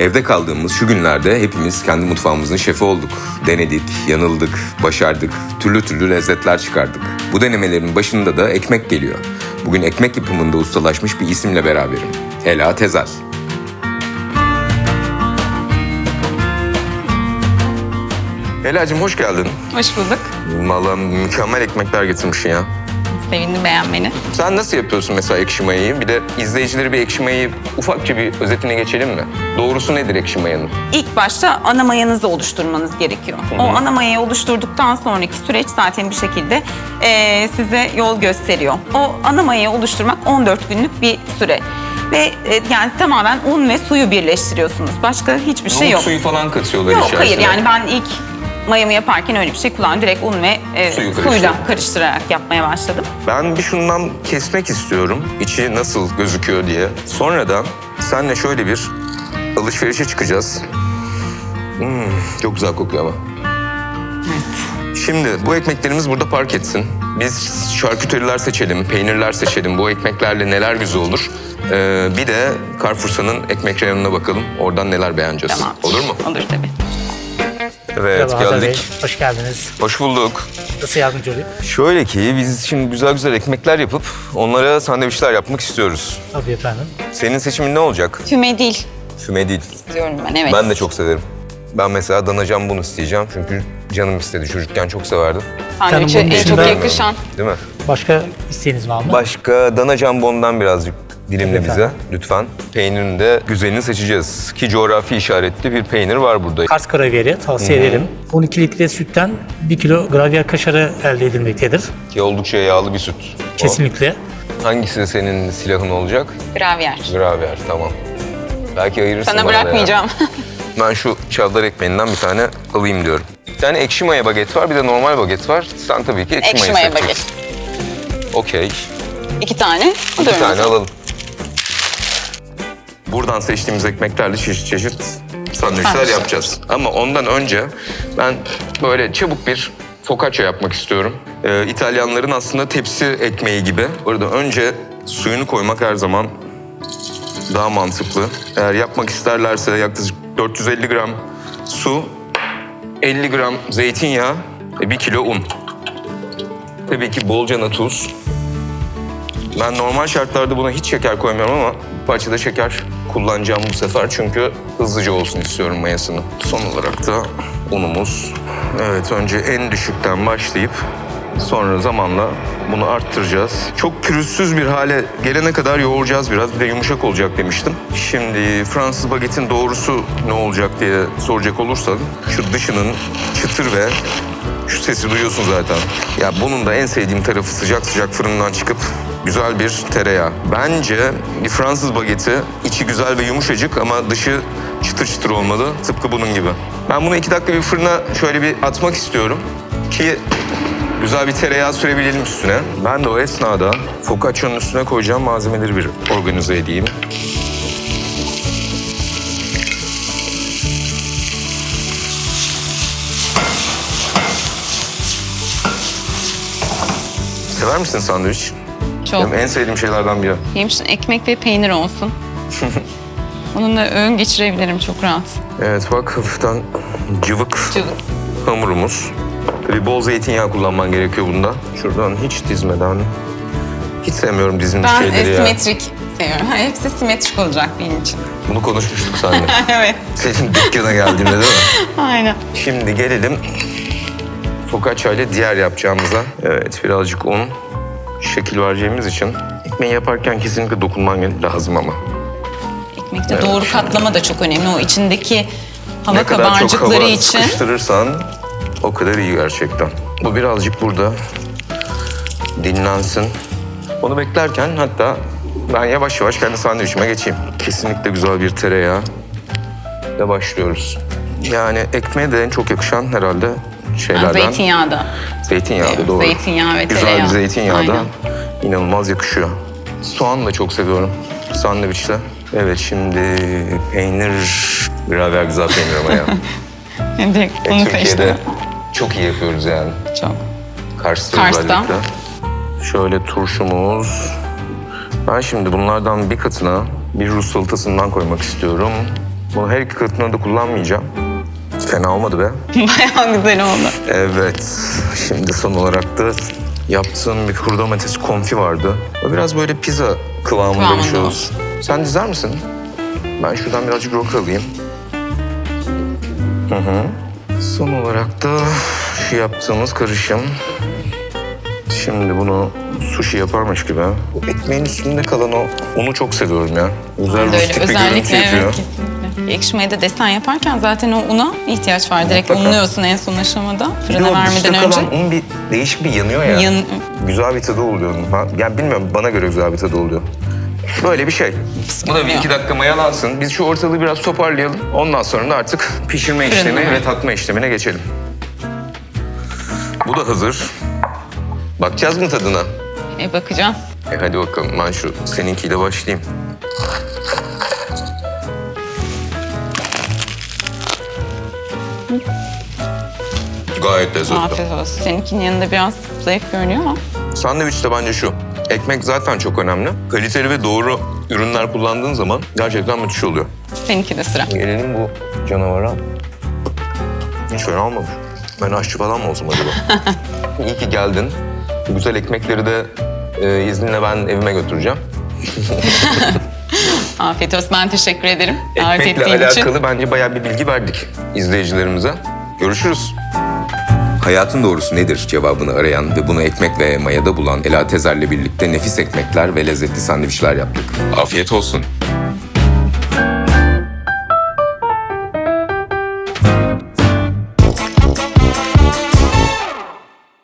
Evde kaldığımız şu günlerde hepimiz kendi mutfağımızın şefi olduk. Denedik, yanıldık, başardık, türlü türlü lezzetler çıkardık. Bu denemelerin başında da ekmek geliyor. Bugün ekmek yapımında ustalaşmış bir isimle beraberim. Ela Tezal. Ela'cığım hoş geldin. Hoş bulduk. Vallahi mükemmel ekmekler getirmişsin ya. Sevindim beğenmeni. Sen nasıl yapıyorsun mesela ekşi mayayı? Bir de izleyicileri bir ekşi mayayı ufakça bir özetine geçelim mi? Doğrusu nedir ekşi mayanın? İlk başta ana mayanızı oluşturmanız gerekiyor. O ana mayayı oluşturduktan sonraki süreç zaten bir şekilde eee, size yol gösteriyor. O ana mayayı oluşturmak 14 günlük bir süre. Ve e, yani tamamen un ve suyu birleştiriyorsunuz. Başka hiçbir şey yok. suyu falan katıyorlar Yok içerisine. hayır yani ben ilk mayamı yaparken öyle bir şey kullandım. Direkt un ve e, Suyu suyla karıştırarak yapmaya başladım. Ben bir şundan kesmek istiyorum. içi nasıl gözüküyor diye. Sonra da senle şöyle bir alışverişe çıkacağız. Hmm, çok güzel kokuyor ama. Şimdi bu ekmeklerimiz burada park etsin. Biz şarküteriler seçelim, peynirler seçelim. Bu ekmeklerle neler güzel olur. Ee, bir de Carrefour'un ekmek reyonuna bakalım. Oradan neler beğeneceğiz. Tamam. Olur mu? Olur tabii. Evet Merhaba Hazar Bey, geldik. hoş geldiniz. Hoş bulduk. Nasıl yardımcı olayım? Şöyle ki biz şimdi güzel güzel ekmekler yapıp onlara sandviçler yapmak istiyoruz. Tabii efendim. Senin seçimin ne olacak? Füme değil Füme değil. diyorum ben evet. Ben de çok severim. Ben mesela danacam bunu isteyeceğim çünkü canım istedi. Çocukken çok severdim. Sandviçe bunun en çok dışında- yakışan. Değil mi? Başka isteğiniz var mı? Başka dana jambondan birazcık dilimle Lütfen. bize lütfen. Peynirin de güzelini seçeceğiz. Ki coğrafi işaretli bir peynir var burada. Kars gravyeri tavsiye ederim. 12 litre sütten 1 kilo gravyer kaşarı elde edilmektedir. Ki oldukça yağlı bir süt. o. Kesinlikle. Hangisi senin silahın olacak? Gravyer. Gravyer tamam. Belki ayırırsın Sana da ya. bırakmayacağım. Ben şu çavdar ekmeğinden bir tane alayım diyorum. Bir tane ekşi maya baget var, bir de normal baget var. Sen tabii ki ekşi, Ekşi mayayı maya seçiyorsun. Okey. İki tane. Bir tane alalım. Buradan seçtiğimiz ekmeklerle çeşit çeşit sandviçler Sandviç. yapacağız. Ama ondan önce ben böyle çabuk bir focaccia yapmak istiyorum. Ee, İtalyanların aslında tepsi ekmeği gibi. Burada önce suyunu koymak her zaman daha mantıklı. Eğer yapmak isterlerse yaklaşık 450 gram su, 50 gram zeytinyağı, ve 1 kilo un. Tabii ki bolca na tuz. Ben normal şartlarda buna hiç şeker koymuyorum ama bir parça da şeker kullanacağım bu sefer. Çünkü hızlıca olsun istiyorum mayasını. Son olarak da unumuz. Evet önce en düşükten başlayıp sonra zamanla bunu arttıracağız. Çok pürüzsüz bir hale gelene kadar yoğuracağız biraz. Bir de yumuşak olacak demiştim. Şimdi Fransız bagetin doğrusu ne olacak diye soracak olursan şu dışının çıtır ve şu sesi duyuyorsun zaten. Ya bunun da en sevdiğim tarafı sıcak sıcak fırından çıkıp güzel bir tereyağı. Bence bir Fransız bageti içi güzel ve yumuşacık ama dışı çıtır çıtır olmalı. Tıpkı bunun gibi. Ben bunu iki dakika bir fırına şöyle bir atmak istiyorum ki güzel bir tereyağı sürebilelim üstüne. Ben de o esnada focaccia'nın üstüne koyacağım malzemeleri bir organize edeyim. Sever misin sandviç? Çok. Benim en sevdiğim şeylerden biri. Benim için ekmek ve peynir olsun. Onunla öğün geçirebilirim çok rahat. Evet bak hafiften cıvık Cıvık. hamurumuz. Tabii bol zeytinyağı kullanman gerekiyor bunda. Şuradan hiç dizmeden. Hiç sevmiyorum dizilmiş Ben şeyleri e, ya. simetrik seviyorum. Ha, Hepsi simetrik olacak benim için. Bunu konuşmuştuk seninle. evet. Senin dükkana geldiğimde değil mi? Aynen. Şimdi gelelim focaccia ile diğer yapacağımıza. Evet birazcık un. Şekil vereceğimiz için ekmeği yaparken kesinlikle dokunman lazım ama. Ekmekte Evet. doğru katlama da çok önemli. O içindeki hava ne kadar çok kabarcıkları hava için. sıkıştırırsan o kadar iyi gerçekten. Bu birazcık burada dinlensin. Onu beklerken hatta ben yavaş yavaş kendi sandviçime geçeyim. Kesinlikle güzel bir tereyağı ile başlıyoruz. Yani ekmeğe de en çok yakışan herhalde Ha, şeylerden. Zeytinyağı da. Zeytinyağı da Evet, doğru. zeytinyağı ve Güzel tereyağı. bir zeytinyağı da Aynen. inanılmaz yakışıyor. Soğan da çok seviyorum sandviçte. Evet şimdi peynir, gravyer güzel peynir ama ya. Direkt E, bunu Türkiye'de seçtim. çok iyi yapıyoruz yani. Çok. Kars'ta, Kars'ta. özellikle. Şöyle turşumuz. Ben şimdi bunlardan bir katına bir Rus salatasından koymak istiyorum. Bunu her iki katına da kullanmayacağım. Fena olmadı be. Bayağı güzel oldu. Evet. Şimdi son olarak da yaptığım bir kuru domates konfi vardı. O biraz böyle pizza kıvamında, bir Kıvamında şey olsun. Sen dizer misin? Ben şuradan birazcık roka alayım. Hı hı. Son olarak da şu yaptığımız karışım. Şimdi bunu sushi yaparmış gibi. Bu ekmeğin üstünde kalan o unu çok seviyorum ya. Öyle. rustik bir görüntü Özellikle yapıyor. evet kesinlikle. Ekşi mayada desen yaparken zaten o una ihtiyaç var. Direkt Mutlaka. unluyorsun en son aşamada. Bir de Fırına o vermeden dışta önce. kalan un bir değişik bir yanıyor ya. Yan- Güzel bir tadı oluyor. Ben, yani bilmiyorum bana göre güzel bir tadı oluyor. Böyle bir şey. Bu da bir iki dakika mayalansın. Biz şu ortalığı biraz toparlayalım. Ondan sonra da artık pişirme Fırına. işlemi ve tatma işlemine geçelim. Bu da hazır. Bakacağız mı tadına? E, bakacağız. E hadi bakalım ben şu seninkiyle başlayayım. Gayet lezzetli. Afiyet olsun. Seninkinin yanında biraz zayıf görünüyor ama. Sandviçte bence şu. Ekmek zaten çok önemli. Kaliteli ve doğru ürünler kullandığın zaman gerçekten müthiş oluyor. Seninki de sıra. Gelelim bu canavara. Hiç fena olmamış. Ben aşçı falan mı olsam acaba? İyi ki geldin. Bu güzel ekmekleri de e, izninle ben evime götüreceğim. Afiyet olsun. Ben teşekkür ederim. Davet Ekmekle ettiğin için. alakalı bence bayağı bir bilgi verdik izleyicilerimize. Görüşürüz. Hayatın doğrusu nedir cevabını arayan ve bunu ekmek ve mayada bulan Ela Tezer'le birlikte nefis ekmekler ve lezzetli sandviçler yaptık. Afiyet olsun.